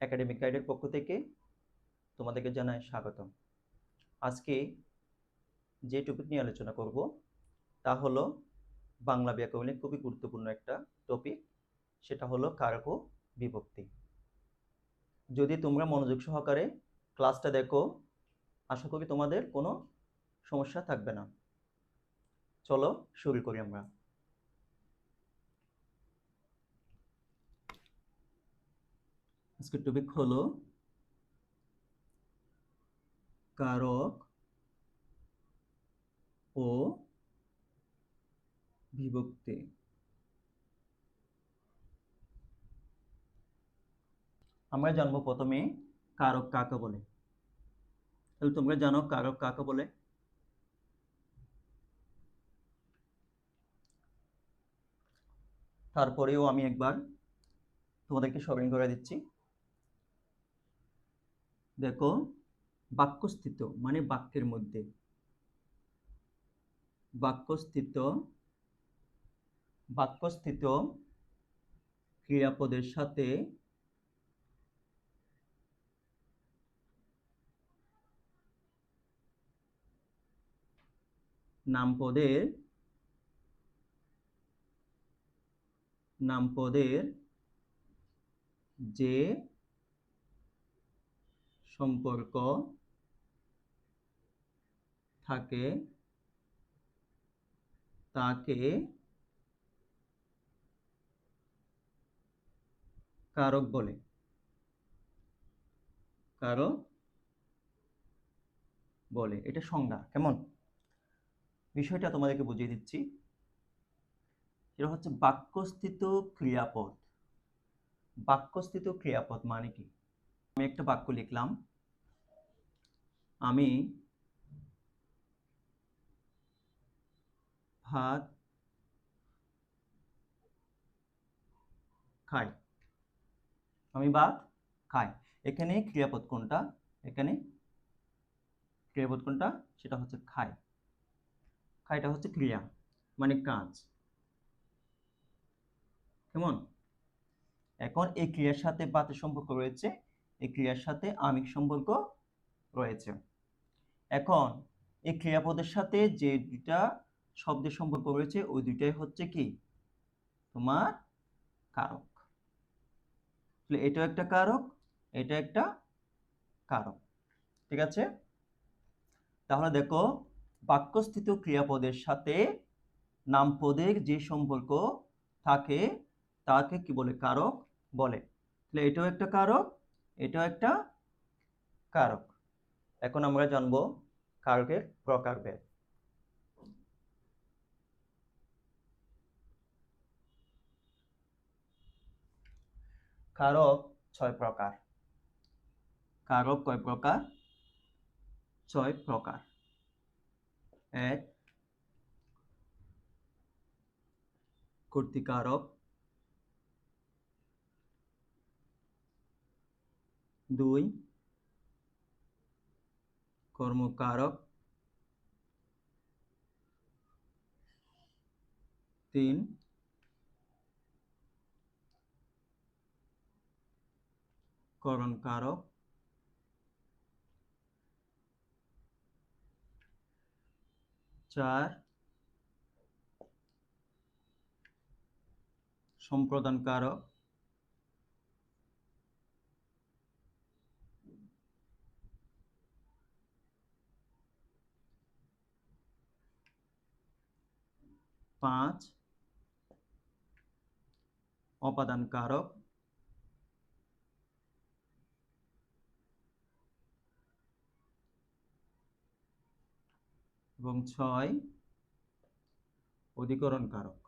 Academic গাইডের পক্ষ থেকে তোমাদেরকে জানাই স্বাগতম। আজকে যে টপিক নিয়ে আলোচনা করব, তা হলো বাংলা ব্যাকরণের খুবই গুরুত্বপূর্ণ একটা টপিক সেটা হলো কারক বিভক্তি। যদি তোমরা মনোযোগ সহকারে ক্লাসটা দেখো, আশা করি তোমাদের কোনো সমস্যা থাকবে না। চলো শুরু করি আমরা। আজকের টপিক হলো কারক ও বিভক্তি। আমরা জানব প্রথমে কারক কাকে বলে। তাহলে তোমরা জানো কারক কাকে বলে। তারপরেও আমি একবার তোমাদেরকে স্মরণ করে দিচ্ছি। দেখো বাক্যস্থিত মানে বাক্যের মধ্যে। বাক্যস্থিত বাক্যস্থিত ক্রিয়াপদের সাথে নামপদের নামপদের যে সম্পর্ক থাকে তাকে কারক বলে। কারক বলে। এটা সংজ্ঞা, কেমন? বিষয়টা তোমাদেরকে বুঝিয়ে দিচ্ছি। এটা হচ্ছে বাক্যস্থিত ক্রিয়াপদ। বাক্যস্থিত ক্রিয়াপদ মানে কি? আমি একটা বাক্য লিখলাম। আমি ভাত খাই। আমি ভাত খাই। এখানে ক্রিয়াপদ কোনটা? এখানে ক্রিয়াপদ কোনটা? সেটা হচ্ছে খাই। খাইটা হচ্ছে ক্রিয়া মানে কাজ। কেমন? এখন এই ক্রিয়ার সাথে বাতের সম্পর্ক রয়েছে, এই ক্রিয়ার সাথে আমিক সম্পর্ক রয়েছে। এখন এই ক্রিয়াপদের সাথে যে দুইটা শব্দের সম্পর্ক রয়েছে, ওই দুইটাই হচ্ছে কি? তোমার কারক। তাহলে এটা একটা কারক, এটা একটা কারক। ঠিক আছে? তাহলে দেখো, বাক্যস্থিত ক্রিয়াপদের সাথে নামপদের যে সম্পর্ক থাকে, তাকে কি বলে? কারক বলে। তাহলে এটাও একটা কারক, এটাও একটা কারক। এখন আমরা জানব কারকের প্রকারভেদ। কারক ছয় প্রকার। কারক কয় প্রকার? ছয় প্রকার। এক, কর্তৃকারক। দুই কর্মকারক। তিন করণকারক। চার সম্প্রদানকারক। পাঁচ অপাদানকারক। এবং ছয় অধিকরণ কারক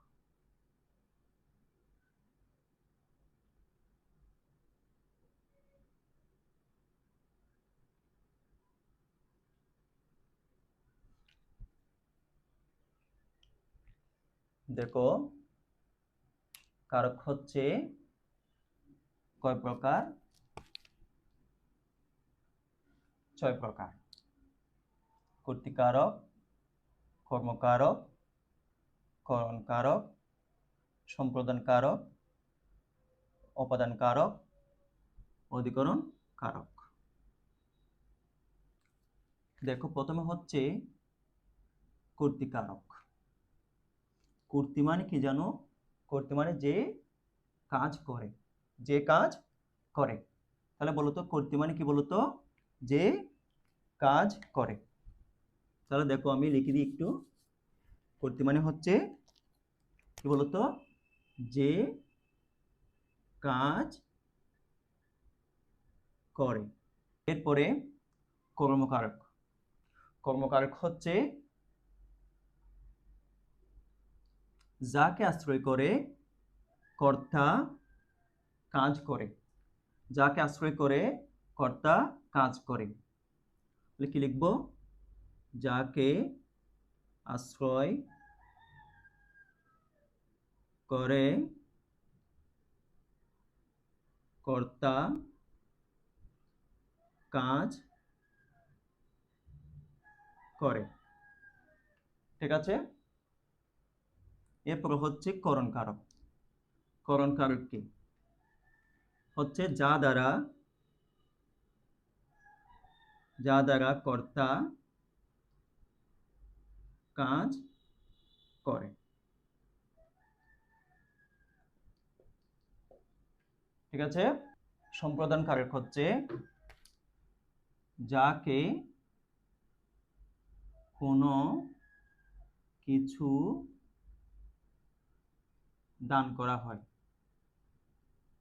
দেখো, কারক হচ্ছে কয় প্রকার? ছয় প্রকার। কর্তৃকারক, কর্মকারক, করণকারক, সম্প্রদানকারক, অপাদানকারক অধিকরণ কারক দেখো, প্রথমে হচ্ছে কর্তৃকারক। কর্তৃ মানে কি জানো? কর্তৃ মানে যে কাজ করে, যে কাজ করে। তাহলে বলো তো, কর্তৃ মানে কি বলো তো? যে কাজ করে। তাহলে দেখো, আমি লিখে দিই একটু। কর্তৃ মানে হচ্ছে কি বলতো যে কাজ করে। এরপরে কর্মকারক। কর্মকারক হচ্ছে যাকে আশ্রয় করে কর্তা কাজ করে। যাকে আশ্রয় করে কর্তা কাজ করে। তাহলে কি লিখব? যাকে আশ্রয় করে কর্তা কাজ করে। ঠিক আছে? এরপর হচ্ছে করণ কারক। করণ কারক কি? হচ্ছে যা দ্বারা যা দ্বারা কর্তা কাজ করে। ঠিক আছে? সম্প্রদান কারক হচ্ছে যাকে কোনো কিছু দান করা হয়।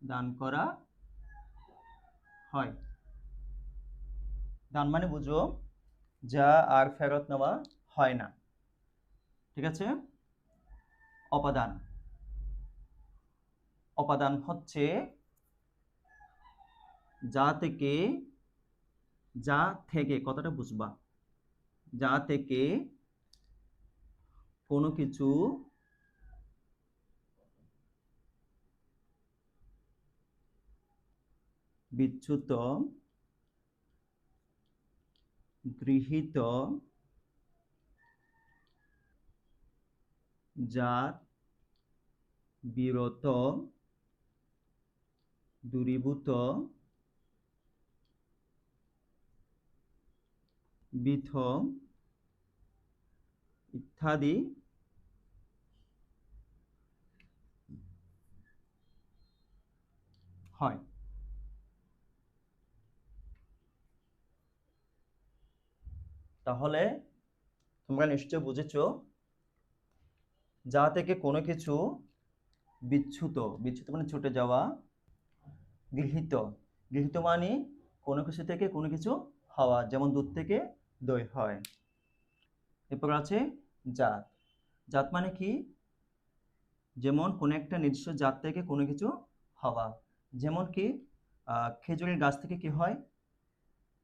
দান করা হয়। দান মানে বুঝো, যা আর ফেরত নেওয়া হয় না। ঠিক আছে? অপাদান। অপাদান হচ্ছে যা থেকে যা থেকে, কথাটা বুঝবা। যা থেকে কোনো কিছু বিচ্যুত গৃহীত যার বিরত দূরীভূত বিথ ইত্যাদি হয়। তাহলে তোমরা নিশ্চয় বুঝেছ যা থেকে কোনো কিছু বিচ্ছুত বিচ্ছুত মানে ছুটে যাওয়া, গৃহীত। গৃহীত মানে কোনো কিছু থেকে কোনো কিছু হওয়া, যেমন দুধ থেকে দই হয়। এরপর আছে জাত। জাত মানে কি? যেমন কোনো একটা নির্দিষ্ট জাত থেকে কোনো কিছু হওয়া। যেমন কি খেজুরের গাছ থেকে কি হয়?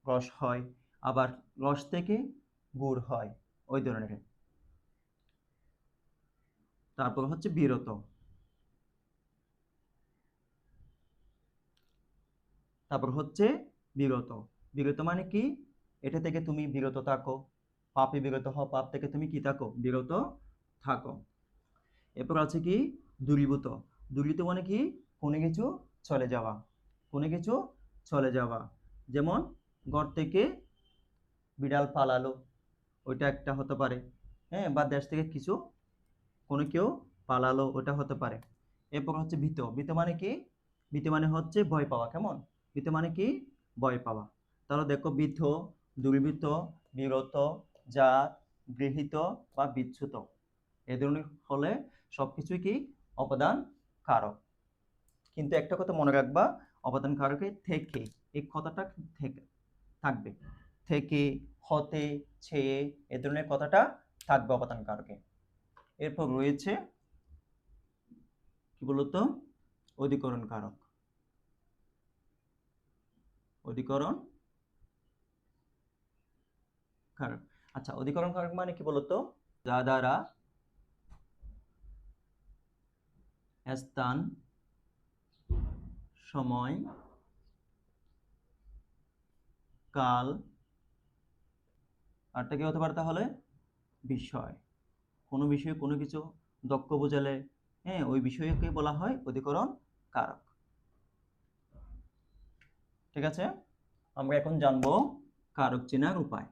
রস হয়। আবার রস থেকে গুড় হয়, ওই ধরনের তারপর হচ্ছে বিরত। তারপর হচ্ছে বিরত। বিরত মানে কি? এটা থেকে তুমি বিরত থাকো। পাপে বিরত হও, পাপ থেকে তুমি কি থাকো? বিরত থাকো। এরপর আছে কি? দূরীভূত দূরীভূত মানে কি? কোনো কিছু চলে যাওয়া। কোনো কিছু চলে যাওয়া। যেমন ঘর থেকে বিড়াল পালালো, ওইটা একটা হতে পারে। হ্যাঁ বা দেশ থেকে কিছু, কোনো কেউ পালালো, ওটা হতে পারে। এরপর হচ্ছে ভীত। ভীত মানে কি? ভীত মানে হচ্ছে ভয় পাওয়া, কেমন? ভীত মানে কি? ভয় পাওয়া। তাহলে দেখো বৃদ্ধ, দুর্বৃত্ত বিরত জাত, গৃহীত বা বিচ্ছুত এ ধরনের হলে সব কিছুই কি? অবদান কারক কিন্তু একটা কথা মনে রাখবা অবদান কারকে থেকে, এই কথাটা থেকে থাকবে। থেকে, হতে, ছেয়ে এ ধরনের কথাটা থাকবে অবদান কারকে। এরপর রয়েছে কি বলতো? অধিকরণ কারক। অধিকরণ কারক। আচ্ছা অধিকরণ কারক মানে কি বলতো? যা দ্বারা স্থান, সময়, কাল আরটা কি হতে পারে তাহলে? বিষয়। কোনো বিষয়ে কোনো কিছু দক্ষ বোঝালে হ্যাঁ ওই বিষয়কে বলা হয় অধিকরণ কারক। ঠিক আছে? আমরা এখন জানব কারক চেনার উপায়।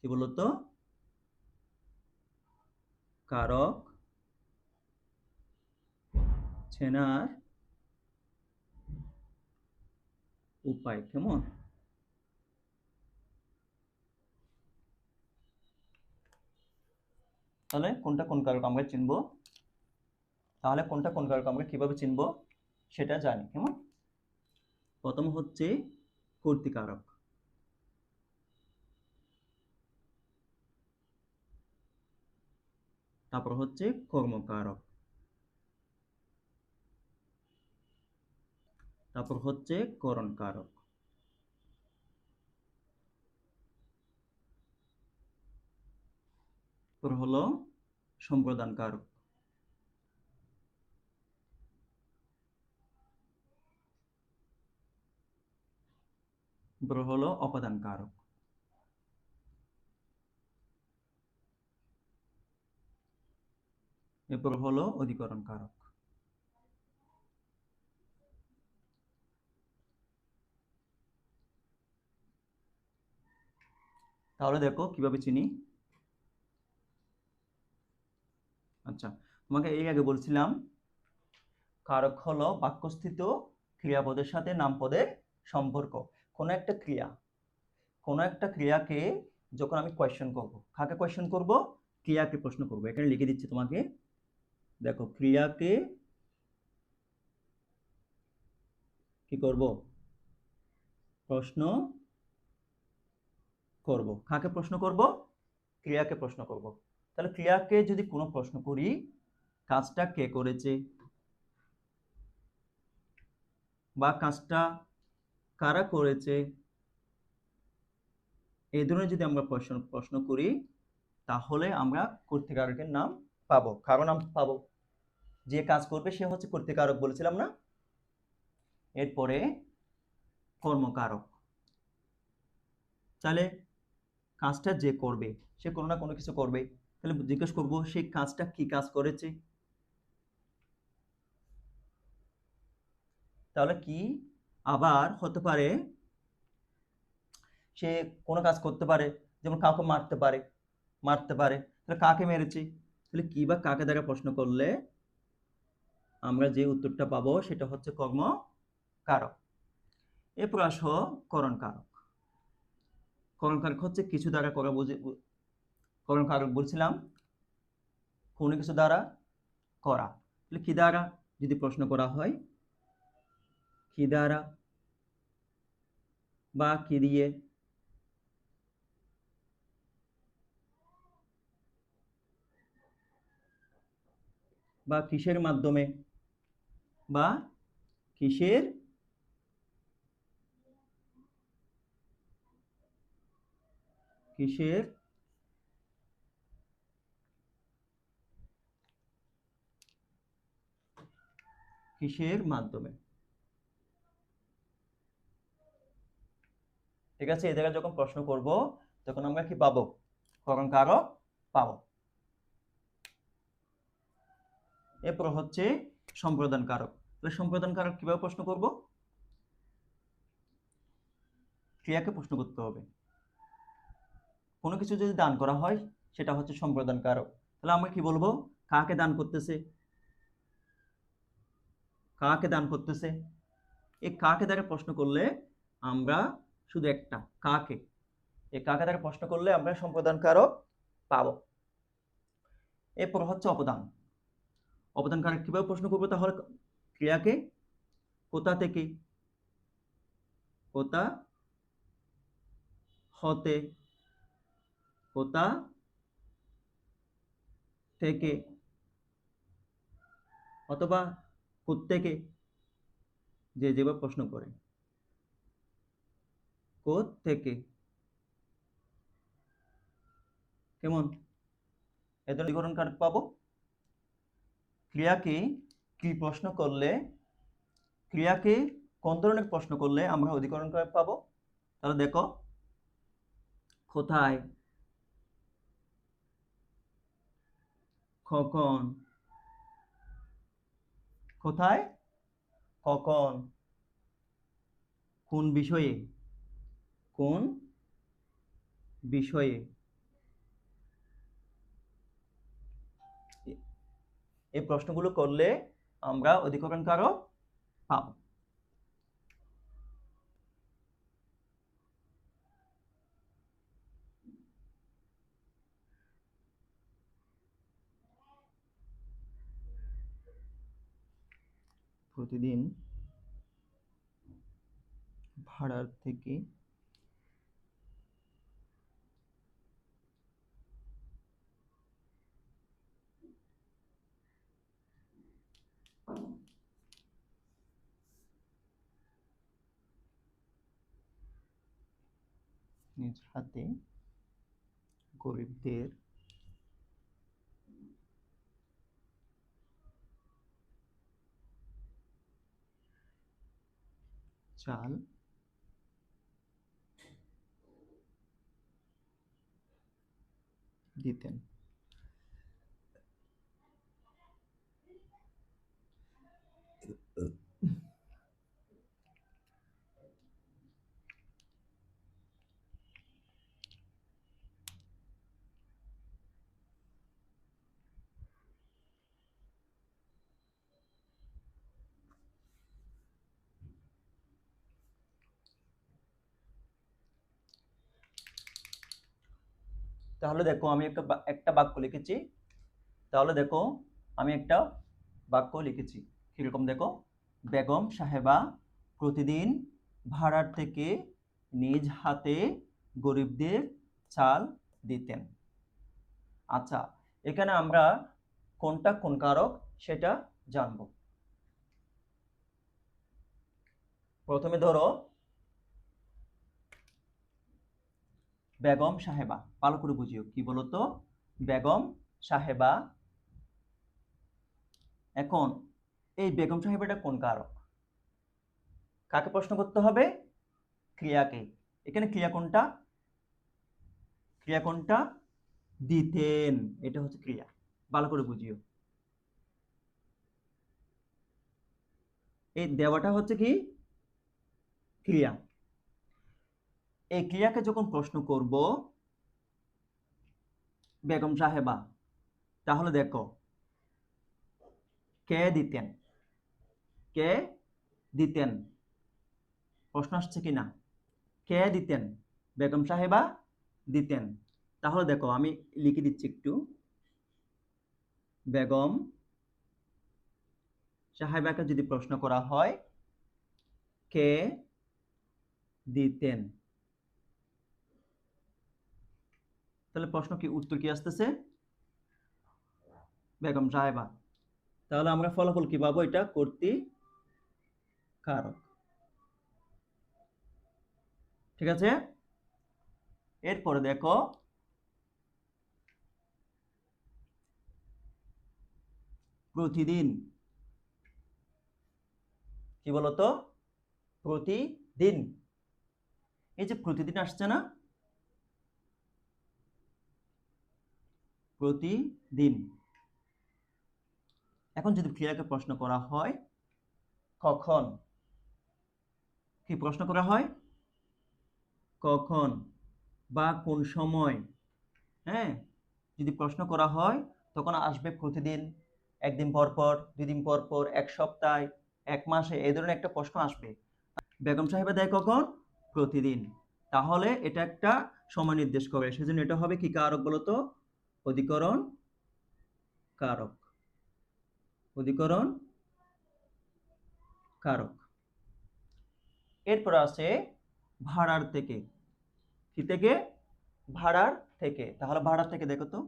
কি বলতো কারক চেনার উপায়, কেমন? তাহলে কোনটা কোন কারক আমরা চিনবো? তাহলে কোনটা কোন কারক আমরা কীভাবে চিনবো? সেটা জানি, কেমন? প্রথম হচ্ছে কর্তিকারক। তারপর হচ্ছে কর্মকারক। তারপর হচ্ছে করণ তারপর হলো সম্প্রদান কারক হলো অপাদান কারক এরপর হলো অধিকরণ কারক তাহলে দেখো কীভাবে চিনি? আচ্ছা তোমাকে এই আগে বলছিলাম কারক হলো বাক্যস্থিত ক্রিয়াপদের সাথে নামপদের সম্পর্ক। কোনো একটা ক্রিয়া, কোনো একটা ক্রিয়াকে যখন আমি কোয়েশ্চেন করব, কাকে কোয়েশ্চেন করব? ক্রিয়াকে প্রশ্ন করব। এখানে লিখে দিচ্ছি তোমাকে, দেখো, ক্রিয়াকে কি করব? প্রশ্ন করব। কাকে প্রশ্ন করব? ক্রিয়াকে প্রশ্ন করব। তাহলে ক্রিয়াকে যদি কোনো প্রশ্ন করি, কাজটা কে করেছে? বা কাজটা কারা করেছে? এই ধরনের যদি আমরা প্রশ্ন প্রশ্ন করি, তাহলে আমরা কর্তৃকারকের নাম পাবো। কারও নাম পাবো। যে কাজ করবে, সে হচ্ছে কর্তৃকারক বলেছিলাম না? এরপরে কর্মকারক। তাহলে কাজটা যে করবে, সে কোনো না কোনো কিছু করবে। তাহলে জিজ্ঞেস করব সেই কাজটা কি কাজ করেছে? তাহলে কি? আবার হতে পারে, সে কোনো কাজ করতে পারে, যেমন কাউকে মারতে পারে মারতে পারে, তাহলে কাকে মেরেছে? তাহলে কি বা কাকে দ্বারা প্রশ্ন করলে আমরা যে উত্তরটা পাবো সেটা হচ্ছে কর্ম কারক এরপর আসো করণ কারক করণ কারক হচ্ছে কিছু দ্বারা করা বুঝে করণ বলছিলাম কোনো কিছু দ্বারা করা। তাহলে কি দ্বারা যদি প্রশ্ন করা হয় কি দ্বারা বা কি দিয়ে? বা কিসের মাধ্যমে? বা কিসের কিসের কিসের মাধ্যমে? ঠিক আছে জায়গায় যখন প্রশ্ন করব, তখন আমরা কি পাবো? করণ কারক পাবো। এরপর হচ্ছে সম্প্রদান কারক তাহলে সম্প্রদান কারক কীভাবে প্রশ্ন করব? ক্রিয়াকে প্রশ্ন করতে হবে। কোনো কিছু যদি দান করা হয়, সেটা হচ্ছে সম্প্রদান কারক তাহলে আমরা কি বলব? কাকে দান করতেছে? কাকে দান করতেছে? এই কাকে দ্বারা প্রশ্ন করলে আমরা শুধু একটা, কাকে? এই কাকে দ্বারা প্রশ্ন করলে আমরা সম্প্রদান কারক পাবো। এরপর হচ্ছে অবদান। কারক কীভাবে প্রশ্ন করব? তাহলে ক্রিয়াকে কোথা থেকে? কোথা হতে? কোথা থেকে? অথবা কোত্থেকে? যে যেভাবে প্রশ্ন করে। থেকে কেমন? এ ধরনের কার্ড পাবো? ক্রিয়াকে কি প্রশ্ন করলে, ক্রিয়াকে কোন ধরনের প্রশ্ন করলে আমরা অধিকরণ কারক পাবো? তাহলে দেখো, কোথায়? কখন? কোথায়? কখন? কোন বিষয়ে? কোন বিষয়ে? এই প্রশ্নগুলো করলে আমরা অধিকরণ কারক পাব। প্রতিদিন ভাড়ার থেকে নিজ হাতে গরিবদের চাল দিতেন তাহলে দেখো আমি একটা একটা বাক্য লিখেছি। তাহলে দেখো আমি একটা বাক্য লিখেছি। কীরকম দেখো? বেগম সাহেবা প্রতিদিন ভাড়ার থেকে নিজ হাতে গরিবদের চাল দিতেন। আচ্ছা এখানে আমরা কোনটা কোন কারক সেটা জানব। প্রথমে ধরো বেগম সাহেবা, ভালো করে বুঝিও, কি বলতো? বেগম সাহেবা। এখন, এই বেগম সাহেবাটা কোন কারক? কাকে প্রশ্ন করতে হবে? ক্রিয়াকে। এখানে ক্রিয়া কোনটা? ক্রিয়া কোনটা? দিতেন এটা হচ্ছে ক্রিয়া। ভালো করে বুঝিও। এই দেওয়াটা হচ্ছে কি? ক্রিয়া। এই ক্রিয়াকে যখন প্রশ্ন করব, বেগম সাহেবা, তাহলে দেখো, কে দিতেন? কে দিতেন? প্রশ্ন আসছে কি না কে দিতেন? বেগম সাহেবা দিতেন। তাহলে দেখো, আমি লিখে দিচ্ছি একটু। বেগম সাহেবাকে যদি প্রশ্ন করা হয়, কে দিতেন? তাহলে প্রশ্ন কি? উত্তর কি আসতেছে? বেগম সাহেবা। তাহলে আমরা ফলাফল কি পাবো? এটা কর্তৃ কারক ঠিক আছে? এরপরে দেখো, প্রতিদিন কি বলতো? প্রতিদিন। এই যে প্রতিদিন আসছে না প্রতিদিন। এখন যদি ক্রিয়াকে প্রশ্ন করা হয়, কখন? কি প্রশ্ন করা হয়? কখন বা কোন সময়? হ্যাঁ যদি প্রশ্ন করা হয়, তখন আসবে প্রতিদিন, একদিন পর পর দুই দিন পর পর, এক সপ্তাহে, এক মাসে, এই ধরনের একটা প্রশ্ন আসবে। বেগম সাহেবা দেয় কখন? প্রতিদিন। তাহলে এটা একটা সময় নির্দেশ করে। সেজন্য এটা হবে কি কারক বলতো? অধিকরণ কারক। অধিকরণ কারক। এরপর আছে ভাড়ার থেকে। কি থেকে? ভাড়ার থেকে। তাহলে ভাড়ার থেকে দেখো তো।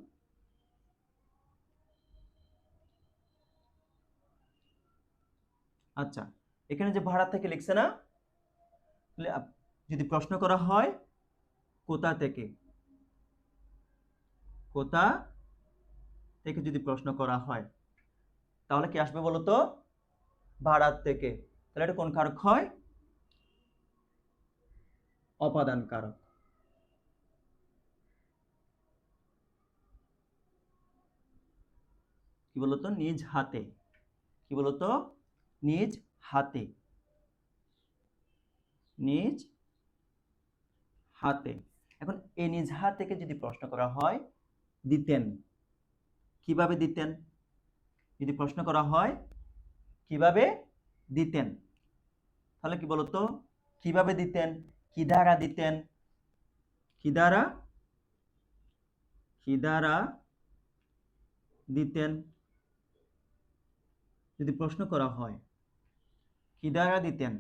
আচ্ছা এখানে যে ভাড়া থেকে লিখছে না যদি প্রশ্ন করা হয়, কোথা থেকে? কোথা থেকে যদি প্রশ্ন করা হয়, তাহলে কি আসবে বলো তো ভাড়ার থেকে। তাহলে এটা কোন কারক হয়? অপাদান কারক কি বলতো? নিজ হাতে। কি বলতো? নিজ হাতে। নিজ হাতে। এখন এই নিজ হাত থেকে যদি প্রশ্ন করা হয় দিতেন। কীভাবে দিতেন? যদি প্রশ্ন করা হয়, কীভাবে দিতেন? তাহলে কি বলতো? কীভাবে দিতেন? কি দ্বারা দিতেন? কি দ্বারা? কি দ্বারা দিতেন? যদি প্রশ্ন করা হয়, কি দ্বারা দিতেন?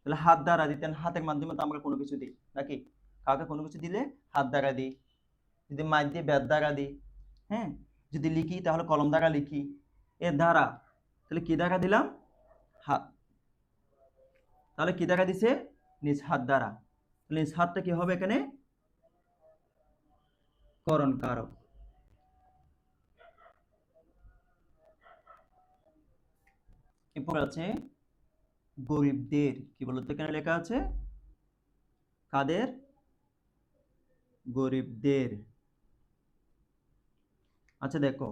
তাহলে হাত দ্বারা দিতেন। হাতের মাধ্যমে তো আমরা কোনো কিছু দিই, নাকি? কাউকে কোনো কিছু দিলে হাত দ্বারা দিই। যদি মাইক দিয়ে ব্যাট দ্বারা দিই হ্যাঁ? যদি লিখি, তাহলে কলম দ্বারা লিখি। এর দ্বারা, তাহলে কি দ্বারা দিলাম? হাত। তাহলে কি দ্বারা দিছে? নিজ হাত দ্বারা। তাহলে নিজ হাতটা কি হবে এখানে? করণ কারক এরপর আছে গরিবদের, কি বলতো এখানে লেখা আছে? কাদের? গরিবদের। আচ্ছা দেখো,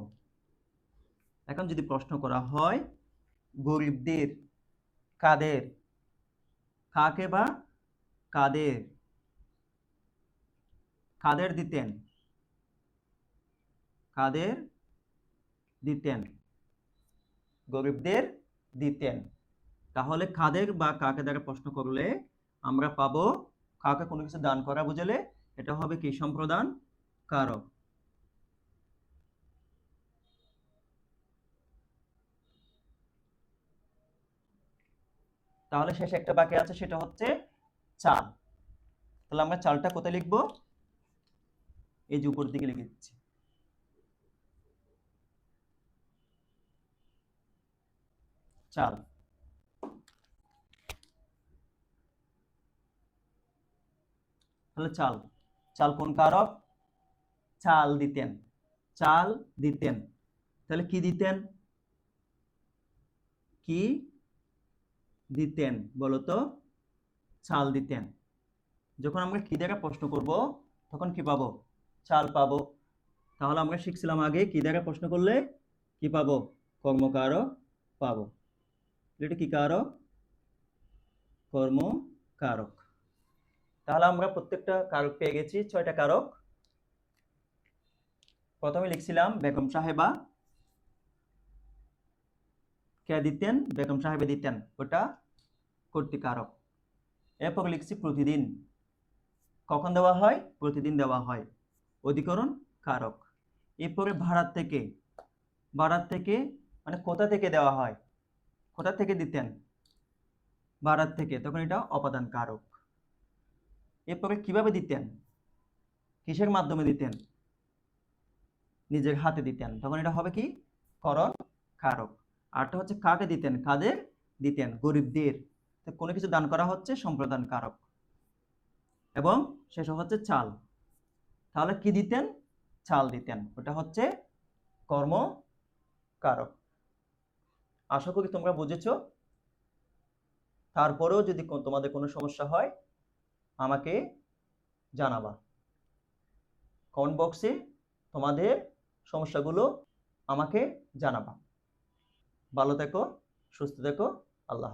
এখন যদি প্রশ্ন করা হয়, গরিবদের, কাদের? কাকে বা কাদের? কাদের দিতেন? কাদের দিতেন? গরিবদের দিতেন। তাহলে কাদের বা কাকে দ্বারা প্রশ্ন করলে আমরা পাবো, কাকে কোনো কিছু দান করা বুঝলে, এটা হবে কি সম্প্রদান কারক। তাহলে শেষে একটা বাকি আছে, সেটা হচ্ছে চাল। তাহলে আমরা চালটা কোথায় লিখব? এই যে উপর দিকে লিখে দিচ্ছি। চাল। তাহলে চাল। চাল কোন কারক? চাল দিতেন। চাল দিতেন। তাহলে কি দিতেন? কি? দিতেন, বলতো? চাল দিতেন। যখন আমরা কি দ্বারা প্রশ্ন করব, তখন কি পাবো? চাল পাবো। তাহলে আমরা শিখছিলাম আগে, কি দ্বারা প্রশ্ন করলে কি পাবো? কর্মকারক পাবো। এটা কি কারক। কর্মকারক তাহলে আমরা প্রত্যেকটা কারক পেয়ে গেছি। ছয়টা কারক। প্রথমে লিখছিলাম বেগম সাহেবা কে দিতেন? বেগম সাহেবে দিতেন। ওটা কর্তৃকারক। এরপর লিখছি প্রতিদিন। কখন দেওয়া হয়? প্রতিদিন দেওয়া হয়। অধিকরণ কারক। এরপরে ভাড়ার থেকে। ভাড়ার থেকে মানে কোথা থেকে দেওয়া হয়? কোথা থেকে দিতেন? ভাড়ার থেকে। তখন এটা অপাদান কারক। এরপরে কীভাবে দিতেন? কিসের মাধ্যমে দিতেন? নিজের হাতে দিতেন। তখন এটা হবে কি? করণ কারক। আরটা হচ্ছে কাকে দিতেন? কাদের? দিতেন, গরিবদের। কোনো কিছু দান করা হচ্ছে সম্প্রদান কারক এবং শেষ হচ্ছে চাল। তাহলে কি দিতেন? চাল দিতেন। ওটা হচ্ছে কর্ম কারক আশা করি তোমরা বুঝেছ। তারপরেও যদি তোমাদের কোনো সমস্যা হয়, আমাকে জানাবা। কমেন্ট বক্সে তোমাদের সমস্যাগুলো আমাকে জানাবা। ভালো থেকো সুস্থ থেকো আল্লাহ